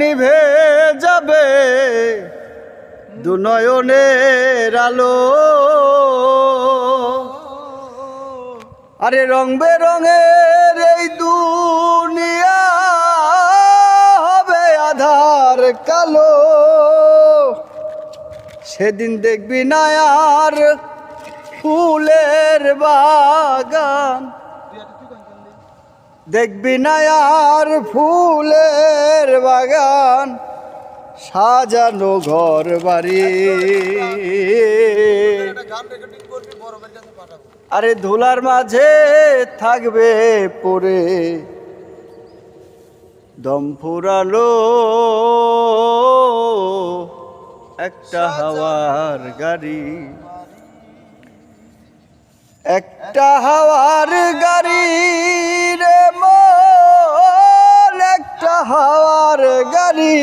নিভে যাবে। দুনয়নের আলো। আরে রং বেরঙের এই দুনিয়া হবে আধার কালো। সেদিন দেখবি না আর ফুলের বাগান। দেখবি না আর ফুলের বাগান সাজানো ঘর বাড়ি। আরে ধুলার মাঝে থাকবে পরে দম ফুরালো একটা হাওয়ার গাড়ি। একটা হাওয়ার গাড়ি যাওয়ার গাড়ি।